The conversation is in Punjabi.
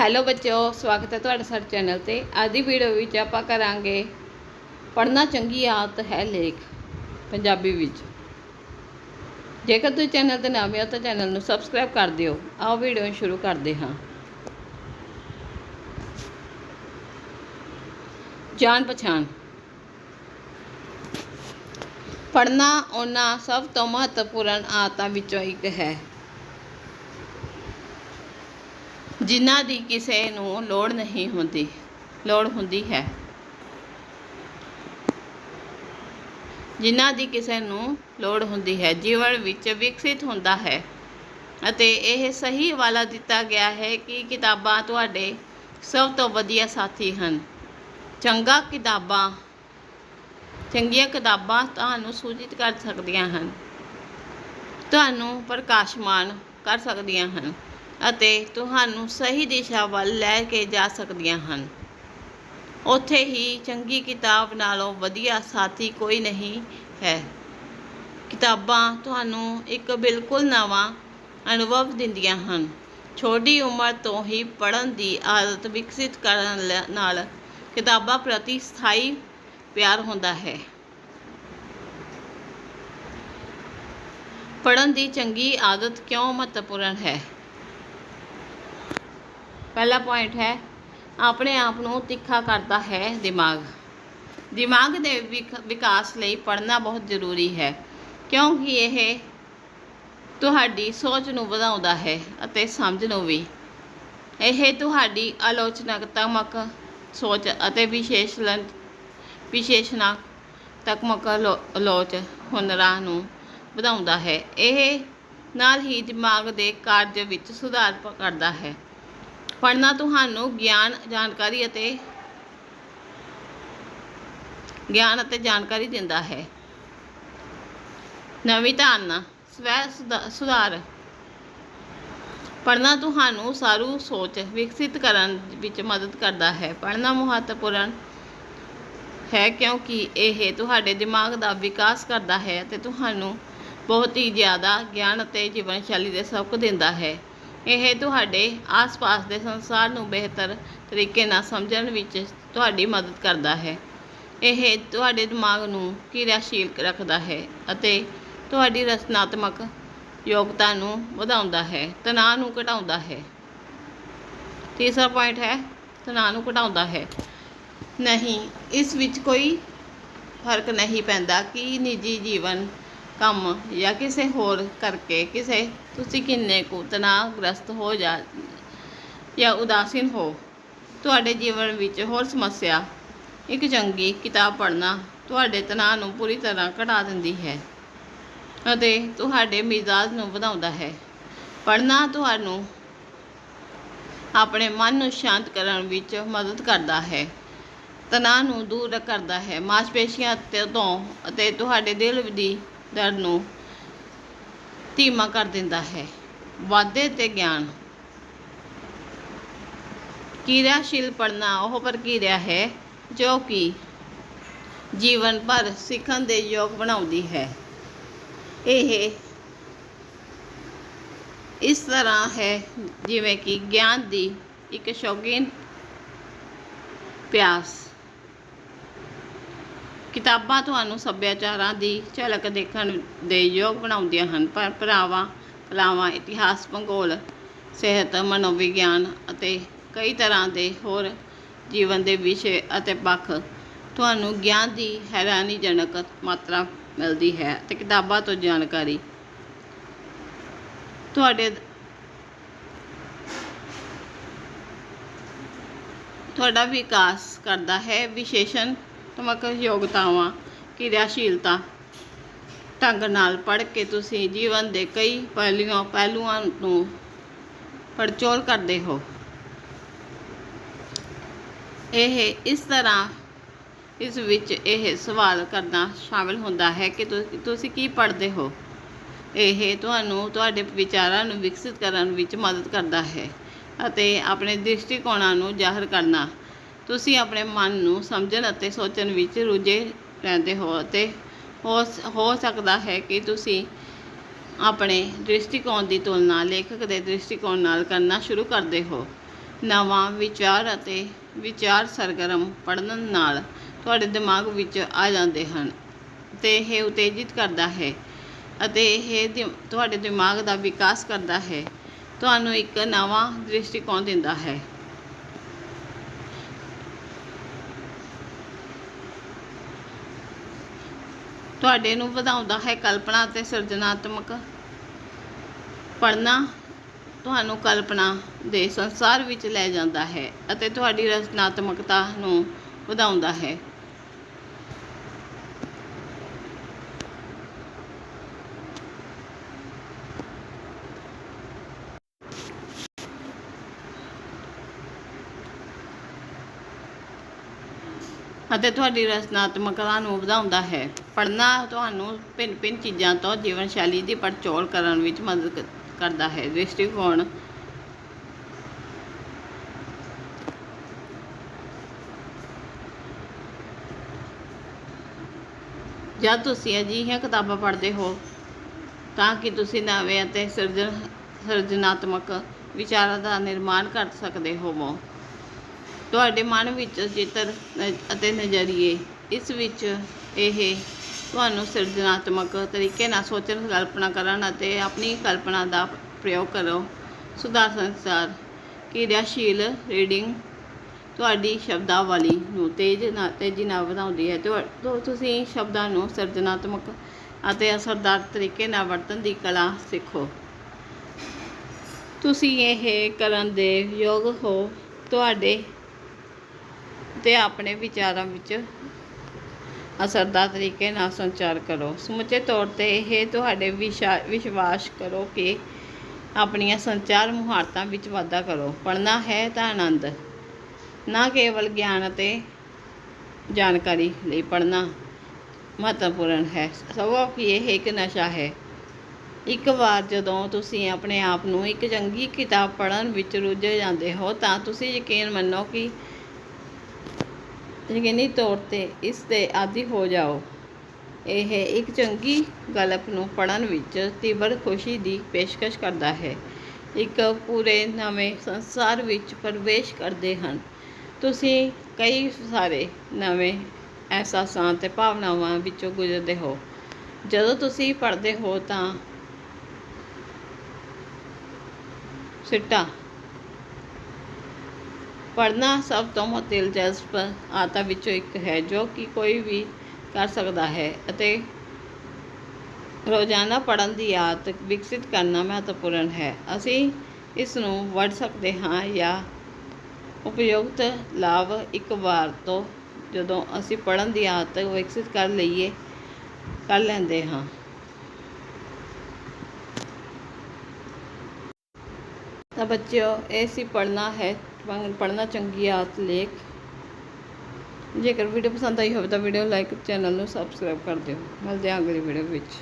ਹੈਲੋ ਬੱਚਿਓ, ਸਵਾਗਤ ਹੈ ਤੁਹਾਡਾ ਸਾਡੇ ਚੈਨਲ ਤੇ। ਅੱਜ ਦੀ ਵੀਡੀਓ ਵਿੱਚ ਆਪਾਂ ਕਰਾਂਗੇ ਪੜ੍ਹਨਾ ਚੰਗੀ ਆਦਤ ਹੈ ਲੇਖ, ਪੰਜਾਬੀ ਵਿੱਚ। ਜੇਕਰ ਤੁਸੀਂ ਚੈਨਲ ਤੇ ਨਵੇਂ ਹੋ ਤਾਂ ਚੈਨਲ ਨੂੰ ਸਬਸਕ੍ਰਾਈਬ ਕਰ ਦਿਓ। ਆਓ ਵੀਡੀਓ ਸ਼ੁਰੂ ਕਰਦੇ ਹਾਂ। ਜਾਣ ਪਛਾਣ। ਪੜ੍ਹਨਾ ਉਹਨਾਂ ਸਭ ਤੋਂ ਮਹੱਤਵਪੂਰਨ ਆਦਤਾਂ ਵਿੱਚੋਂ ਇੱਕ ਹੈ। ਜਿਨ੍ਹਾਂ ਦੀ ਕਿਸੇ ਨੂੰ ਲੋੜ ਨਹੀਂ ਹੁੰਦੀ, ਲੋੜ ਹੁੰਦੀ ਹੈ। ਜਿਨ੍ਹਾਂ ਦੀ ਕਿਸੇ ਨੂੰ ਲੋੜ ਹੁੰਦੀ ਹੈ, ਜੀਵਨ ਵਿੱਚ ਵਿਕਸਿਤ ਹੁੰਦਾ ਹੈ ਅਤੇ ਇਹ ਸਹੀ ਹਵਾਲਾ ਦਿੱਤਾ ਗਿਆ ਹੈ ਕਿ ਕਿਤਾਬਾਂ ਤੁਹਾਡੇ ਸਭ ਤੋਂ ਵਧੀਆ ਸਾਥੀ ਹਨ। ਚੰਗਾ ਕਿਤਾਬਾਂ, ਚੰਗੀਆਂ ਕਿਤਾਬਾਂ ਤੁਹਾਨੂੰ ਸੂਚਿਤ ਕਰ ਸਕਦੀਆਂ ਹਨ, ਤੁਹਾਨੂੰ ਪ੍ਰਕਾਸ਼ਮਾਨ ਕਰ ਸਕਦੀਆਂ ਹਨ। ਅਤੇ ਤੁਹਾਨੂੰ ਸਹੀ ਦਿਸ਼ਾ ਵੱਲ ਲੈ ਕੇ ਜਾ ਸਕਦੀਆਂ ਹਨ। ਉੱਥੇ ਹੀ ਚੰਗੀ ਕਿਤਾਬ ਨਾਲੋਂ ਵਧੀਆ ਸਾਥੀ ਕੋਈ ਨਹੀਂ ਹੈ। ਕਿਤਾਬਾਂ ਤੁਹਾਨੂੰ ਇੱਕ ਬਿਲਕੁਲ ਨਵਾਂ ਅਨੁਭਵ ਦਿੰਦੀਆਂ ਹਨ। ਛੋਟੀ ਉਮਰ ਤੋਂ ਹੀ ਪੜ੍ਹਨ ਦੀ ਆਦਤ ਵਿਕਸਿਤ ਕਰਨ ਲ- ਨਾਲ ਕਿਤਾਬਾਂ ਪ੍ਰਤੀ ਸਥਾਈ ਪਿਆਰ ਹੁੰਦਾ ਹੈ। ਪੜ੍ਹਨ ਦੀ ਚੰਗੀ ਆਦਤ ਕਿਉਂ ਮਹੱਤਵਪੂਰਨ ਹੈ? ਪਹਿਲਾ ਪੁਆਇੰਟ ਹੈ, ਆਪਣੇ ਆਪ ਨੂੰ ਤਿੱਖਾ ਕਰਦਾ ਹੈ ਦਿਮਾਗ। ਦਿਮਾਗ ਦੇ ਵਿਕ- ਵਿਕਾਸ ਲਈ ਪੜ੍ਹਨਾ ਬਹੁਤ ਜ਼ਰੂਰੀ ਹੈ, ਕਿਉਂਕਿ ਇਹ ਤੁਹਾਡੀ ਸੋਚ ਨੂੰ ਵਧਾਉਂਦਾ ਹੈ ਅਤੇ ਸਮਝ ਨੂੰ ਵੀ। ਇਹ ਤੁਹਾਡੀ ਆਲੋਚਨਾਤਮਕ ਸੋਚ ਅਤੇ ਵਿਸ਼ੇਸ਼ਣ ਵਿਸ਼ੇਸ਼ਣਾਤਮਕ ਲੋ- ਲੋਚ ਹੁਨਰਾਂ ਨੂੰ ਵਧਾਉਂਦਾ ਹੈ। ਇਹ ਨਾਲ ਹੀ ਦਿਮਾਗ ਦੇ ਕਾਰਜ ਵਿੱਚ ਸੁਧਾਰ ਕਰਦਾ ਹੈ। ਪੜ੍ਹਨਾ ਤੁਹਾਨੂੰ ਗਿਆਨ, ਜਾਣਕਾਰੀ ਅਤੇ ਗਿਆਨ ਅਤੇ ਜਾਣਕਾਰੀ ਦਿੰਦਾ ਹੈ। ਨਵੀਂ ਧਾਰਨਾ, ਸਵੈ ਸੁਧਾ- ਸੁਧਾਰ। ਪੜ੍ਹਨਾ ਤੁਹਾਨੂੰ ਸਾਰੂ ਸੋਚ ਵਿਕਸਿਤ ਕਰਨ ਵਿੱਚ ਮਦਦ ਕਰਦਾ ਹੈ। ਪੜ੍ਹਨਾ ਮਹੱਤਵਪੂਰਨ ਹੈ ਕਿਉਂਕਿ ਇਹ ਤੁਹਾਡੇ ਦਿਮਾਗ ਦਾ ਵਿਕਾਸ ਕਰਦਾ ਹੈ ਅਤੇ ਤੁਹਾਨੂੰ ਬਹੁਤ ਹੀ ਜ਼ਿਆਦਾ ਗਿਆਨ ਅਤੇ ਜੀਵਨ ਸ਼ੈਲੀ ਦੇ ਸਬਕ ਦਿੰਦਾ ਹੈ। ਇਹ ਤੁਹਾਡੇ ਆਸ-ਪਾਸ ਦੇ ਸੰਸਾਰ ਨੂੰ ਬਿਹਤਰ ਤਰੀਕੇ ਨਾਲ ਸਮਝਣ ਵਿੱਚ ਤੁਹਾਡੀ ਮਦਦ ਕਰਦਾ ਹੈ। ਇਹ ਤੁਹਾਡੇ ਦਿਮਾਗ ਨੂੰ ਕਿਰਿਆਸ਼ੀਲ ਰੱਖਦਾ ਹੈ ਅਤੇ ਤੁਹਾਡੀ ਰਚਨਾਤਮਕ ਯੋਗਤਾ ਨੂੰ ਵਧਾਉਂਦਾ ਹੈ, ਤਣਾਅ ਨੂੰ ਘਟਾਉਂਦਾ ਹੈ। ਤੀਸਰਾ ਪੁਆਇੰਟ ਹੈ, ਤਣਾਅ ਨੂੰ ਘਟਾਉਂਦਾ ਹੈ। ਨਹੀਂ, ਇਸ ਵਿੱਚ ਕੋਈ ਫ਼ਰਕ ਨਹੀਂ ਪੈਂਦਾ ਕਿ ਨਿੱਜੀ ਜੀਵਨ ਕੰਮ ਜਾਂ ਕਿਸੇ ਹੋਰ ਕਰਕੇ ਕਿਸੇ, ਤੁਸੀਂ ਕਿੰਨੇ ਕੁ ਤਣਾਅਗ੍ਰਸਤ ਹੋ ਜਾ ਜਾਂ ਉਦਾਸੀਨ ਹੋ, ਤੁਹਾਡੇ ਜੀਵਨ ਵਿੱਚ ਹੋਰ ਸਮੱਸਿਆ, ਇੱਕ ਚੰਗੀ ਕਿਤਾਬ ਪੜ੍ਹਨਾ ਤੁਹਾਡੇ ਤਣਾਅ ਨੂੰ ਪੂਰੀ ਤਰ੍ਹਾਂ ਘਟਾ ਦਿੰਦੀ ਹੈ ਅਤੇ ਤੁਹਾਡੇ ਮਿਜ਼ਾਜ ਨੂੰ ਵਧਾਉਂਦਾ ਹੈ। ਪੜ੍ਹਨਾ ਤੁਹਾਨੂੰ ਆਪਣੇ ਮਨ ਨੂੰ ਸ਼ਾਂਤ ਕਰਨ ਵਿੱਚ ਮਦਦ ਕਰਦਾ ਹੈ, ਤਣਾਅ ਨੂੰ ਦੂਰ ਕਰਦਾ ਹੈ। ਮਾਸਪੇਸ਼ੀਆਂ ਤੋਂ ਅਤੇ ਤੁਹਾਡੇ ਦਿਲ ਦੀ ਦਰ ਨੂੰ ਧੀਮਾ ਕਰ ਦਿੰਦਾ ਹੈ। ਵਾਧੇ ਤੇ ਗਿਆਨ। ਕਿਰਿਆਸ਼ੀਲ ਪੜ੍ਹਨਾ ਉਹ ਪ੍ਰਕਿਰਿਆ ਹੈ, ਜੋ ਕਿ ਜੀਵਨ ਭਰ ਸਿੱਖਣ ਦੇ ਯੋਗ ਬਣਾਉਂਦੀ ਹੈ। ਇਹ ਇਸ ਤਰ੍ਹਾਂ ਹੈ, ਜਿਵੇਂ ਕਿ ਗਿਆਨ ਦੀ ਇੱਕ ਸ਼ੌਕੀਨ ਪਿਆਸ। ਕਿਤਾਬਾਂ ਤੁਹਾਨੂੰ ਸੱਭਿਆਚਾਰਾਂ ਦੀ ਝਲਕ ਦੇਖਣ ਦੇ ਯੋਗ ਬਣਾਉਂਦੀਆਂ ਹਨ, ਪਰ ਭਰਾਵਾਂ, ਕਲਾਵਾਂ, ਇਤਿਹਾਸ, ਭੂਗੋਲ, ਸਿਹਤ, ਮਨੋਵਿਗਿਆਨ ਅਤੇ ਕਈ ਤਰ੍ਹਾਂ ਦੇ ਹੋਰ ਜੀਵਨ ਦੇ ਵਿਸ਼ੇ ਅਤੇ ਪੱਖ ਤੁਹਾਨੂੰ ਗਿਆਨ ਦੀ ਹੈਰਾਨੀਜਨਕ ਮਾਤਰਾ ਮਿਲਦੀ ਹੈ ਤੇ ਕਿਤਾਬਾਂ ਤੋਂ ਜਾਣਕਾਰੀ ਤੁਹਾਡੇ ਤੁਹਾਡਾ ਵਿਕਾਸ ਕਰਦਾ ਹੈ। ਵਿਸ਼ੇਸ਼ਣ ਵਿਸ਼ੇਸ਼ਣਤਮਕ ਯੋਗਤਾਵਾਂ, ਕਿਰਿਆਸ਼ੀਲਤਾ। ਢੰਗ ਨਾਲ ਪੜ੍ਹ ਕੇ ਤੁਸੀਂ ਜੀਵਨ ਦੇ ਕਈ ਪਹਿਲੂਆਂ ਪਹਿਲੂਆਂ ਨੂੰ ਪੜਚੋਲ ਕਰਦੇ ਹੋ। ਇਹ ਇਸ ਤਰ੍ਹਾਂ ਇਸ ਵਿੱਚ ਇਹ ਸਵਾਲ ਕਰਨਾ ਸ਼ਾਮਿਲ ਹੁੰਦਾ ਹੈ ਕਿ ਤੁਸੀਂ ਕੀ ਪੜ੍ਹਦੇ ਹੋ? ਇਹ ਤੁਹਾਨੂੰ ਤੁਹਾਡੇ ਵਿਚਾਰਾਂ ਨੂੰ ਵਿਕਸਿਤ ਕਰਨ ਵਿੱਚ ਮਦਦ ਕਰਦਾ ਹੈ ਅਤੇ ਆਪਣੇ ਦ੍ਰਿਸ਼ਟੀਕੋਣਾਂ ਨੂੰ ਜ਼ਾਹਰ ਕਰਨਾ ਤੁਸੀਂ ਆਪਣੇ ਮਨ ਨੂੰ ਸਮਝਣ ਅਤੇ ਸੋਚਣ ਵਿੱਚ ਰੁੱਝੇ ਰਹਿੰਦੇ ਹੋ ਅਤੇ ਹੋ ਹੋ ਸਕਦਾ ਹੈ ਕਿ ਤੁਸੀਂ ਆਪਣੇ ਦ੍ਰਿਸ਼ਟੀਕੋਣ ਦੀ ਤੁਲਨਾ ਲੇਖਕ ਦੇ ਦ੍ਰਿਸ਼ਟੀਕੋਣ ਨਾਲ ਕਰਨਾ ਸ਼ੁਰੂ ਕਰਦੇ ਹੋ। ਨਵਾਂ ਵਿਚਾਰ ਅਤੇ ਵਿਚਾਰ ਸਰਗਰਮ ਪੜ੍ਹਨ ਨਾਲ ਤੁਹਾਡੇ ਦਿਮਾਗ ਵਿੱਚ ਆ ਜਾਂਦੇ ਹਨ ਤੇ ਇਹ ਉਤੇਜਿਤ ਕਰਦਾ ਹੈ ਅਤੇ ਇਹ ਦਿ- ਤੁਹਾਡੇ ਦਿਮਾਗ ਦਾ ਵਿਕਾਸ ਕਰਦਾ ਹੈ। ਤੁਹਾਨੂੰ ਇੱਕ ਨਵਾਂ ਦ੍ਰਿਸ਼ਟੀਕੋਣ ਦਿੰਦਾ ਹੈ। ਤੁਹਾਡੇ ਨੂੰ ਵਧਾਉਂਦਾ ਹੈ ਕਲਪਨਾ ਅਤੇ ਸਿਰਜਣਾਤਮਕ ਪੜ੍ਹਨਾ। ਤੁਹਾਨੂੰ ਕਲਪਨਾ ਦੇ ਸੰਸਾਰ ਵਿੱਚ ਲੈ ਜਾਂਦਾ ਹੈ ਅਤੇ ਤੁਹਾਡੀ ਰਚਨਾਤਮਕਤਾ ਨੂੰ ਵਧਾਉਂਦਾ ਹੈ। ਅਤੇ ਤੁਹਾਡੀ ਰਚਨਾਤਮਕਤਾ ਨੂੰ ਵਧਾਉਂਦਾ ਹੈ। ਪੜ੍ਹਨਾ ਤੁਹਾਨੂੰ ਭਿੰਨ ਭਿੰਨ ਚੀਜ਼ਾਂ ਤੋਂ ਜੀਵਨ ਸ਼ੈਲੀ ਦੀ ਪੜਚੋਲ ਕਰਨ ਵਿੱਚ ਮਦਦ ਕਰਦਾ ਹੈ। ਦ੍ਰਿਸ਼ਟੀਕੋਣ ਜਦ ਤੁਸੀਂ ਅਜਿਹੀਆਂ ਕਿਤਾਬਾਂ ਪੜ੍ਹਦੇ ਹੋ ਤਾਂ ਕਿ ਤੁਸੀਂ ਨਵੇਂ ਅਤੇ ਸਿਰਜਣ ਸਿਰਜਣਾਤਮਕ ਵਿਚਾਰਾਂ ਦਾ ਨਿਰਮਾਣ ਕਰ ਸਕਦੇ ਹੋਵੋ। ਤੁਹਾਡੇ ਮਨ ਵਿੱਚ ਚਿੱਤਰ ਅਤੇ ਨਜ਼ਰੀਏ, ਇਸ ਵਿੱਚ ਇਹ ਤੁਹਾਨੂੰ ਸਿਰਜਣਾਤਮਕ ਤਰੀਕੇ ਨਾਲ ਸੋਚਣ, ਕਲਪਨਾ ਕਰਨ ਅਤੇ ਆਪਣੀ ਕਲਪਨਾ ਦਾ ਪ੍ਰਯੋਗ ਕਰੋ। ਸੁਧਾਰ ਸੰਸਾਰ, ਕਿਰਿਆਸ਼ੀਲ ਰੀਡਿੰਗ ਤੁਹਾਡੀ ਸ਼ਬਦਾਵਲੀ ਨੂੰ ਤੇਜ਼ ਨਾਲ ਤੇਜ਼ੀ ਨਾਲ ਵਧਾਉਂਦੀ ਹੈ। ਤੁਸੀਂ ਸ਼ਬਦਾਂ ਨੂੰ ਸਿਰਜਣਾਤਮਕ ਅਤੇ ਅਸਰਦਾਰ ਤਰੀਕੇ ਨਾਲ ਵਰਤਣ ਦੀ ਕਲਾ ਸਿੱਖੋ। ਤੁਸੀਂ ਇਹ ਕਰਨ ਦੇ ਯੋਗ ਹੋ। ਤੁਹਾਡੇ ਤੇ ਆਪਣੇ ਵਿਚਾਰਾਂ ਵਿੱਚ ਅਸਰਦਾਰ ਤਰੀਕੇ ਨਾਲ ਸੰਚਾਰ ਕਰੋ। ਸਮੁੱਚੇ ਤੌਰ ਤੇ ਇਹ ਤੁਹਾਡੇ ਵਿਸ਼ਾ- ਵਿਸ਼ਵਾਸ ਕਰੋ ਕਿ ਆਪਣੀਆਂ ਸੰਚਾਰ ਮੁਹਾਰਤਾਂ ਵਿੱਚ ਵਾਧਾ ਕਰੋ। ਪੜ੍ਹਨਾ ਹੈ ਤਾਂ ਆਨੰਦ। ਨਾ ਕੇਵਲ ਗਿਆਨ ਅਤੇ ਜਾਣਕਾਰੀ ਲਈ ਪੜ੍ਹਨਾ ਮਹੱਤਵਪੂਰਨ ਹੈ। ਸਗੋਂ ਕਿ ਇਹ ਇੱਕ ਨਸ਼ਾ ਹੈ। ਇੱਕ ਵਾਰ ਜਦੋਂ ਤੁਸੀਂ ਆਪਣੇ ਆਪ ਨੂੰ ਇੱਕ ਚੰਗੀ ਕਿਤਾਬ ਪੜ੍ਹਨ ਵਿੱਚ ਰੁੱਝ ਜਾਂਦੇ ਹੋ ਤਾਂ ਤੁਸੀਂ ਯਕੀਨ ਮੰਨੋ ਕਿ ਯਕੀਨੀ ਤੌਰ ਤੇ ਇਸ ਦੇ ਆਦੀ ਹੋ ਜਾਓ। ਇਹ ਇੱਕ ਚੰਗੀ ਗਲਪ ਨੂੰ ਪੜ੍ਹਨ ਵਿੱਚ ਤੀਬਰ ਖੁਸ਼ੀ ਦੀ ਪੇਸ਼ਕਸ਼ ਕਰਦਾ ਹੈ। ਇੱਕ ਪੂਰੇ ਨਵੇਂ ਸੰਸਾਰ ਵਿੱਚ ਪ੍ਰਵੇਸ਼ ਕਰਦੇ ਹਨ। ਤੁਸੀਂ ਕਈ ਸਾਰੇ ਨਵੇਂ ਅਹਿਸਾਸਾਂ ਤੇ ਭਾਵਨਾਵਾਂ ਵਿੱਚੋਂ ਗੁਜ਼ਰਦੇ ਹੋ। ਜਦੋਂ ਤੁਸੀਂ ਪੜ੍ਹਦੇ ਹੋ ਤਾਂ ਸਿੱਟਾ ਪੜ੍ਹਨਾ ਸਭ ਤੋਂ ਦਿਲਚਸਪ ਆਦਤਾਂ ਵਿੱਚੋਂ ਇੱਕ ਹੈ, ਜੋ ਕਿ ਕੋਈ ਵੀ ਕਰ ਸਕਦਾ ਹੈ ਅਤੇ ਰੋਜ਼ਾਨਾ ਪੜ੍ਹਨ ਦੀ ਆਦਤ ਵਿਕਸਿਤ ਕਰਨਾ ਮਹੱਤਵਪੂਰਨ ਹੈ। ਅਸੀਂ ਇਸ ਨੂੰ ਵੜ ਸਕਦੇ ਹਾਂ ਜਾਂ ਉਪਯੁਕਤ ਲਾਭ ਇੱਕ ਵਾਰ ਤੋਂ ਜਦੋਂ ਅਸੀਂ ਪੜ੍ਹਨ ਦੀ ਆਦਤ ਵਿਕਸਿਤ ਕਰ ਲਈਏ, ਕਰ ਲੈਂਦੇ ਹਾਂ। ਤਾਂ ਬੱਚਿਓ, ਇਹ ਸੀ ਪੜ੍ਹਨਾ ਹੈ ਪੜ੍ਹਨਾ ਚੰਗੀ ਆਦਤ ਲੇਖ। ਜੇਕਰ ਵੀਡੀਓ ਪਸੰਦ ਆਈ ਹੋਵੇ ਤਾਂ ਵੀਡੀਓ ਲਾਈਕ ਚੈਨਲ ਨੂੰ ਸਬਸਕ੍ਰਾਈਬ ਕਰ ਦਿਓ। ਮਿਲਦੇ ਹਾਂ ਅਗਲੀ ਵੀਡੀਓ ਵਿੱਚ।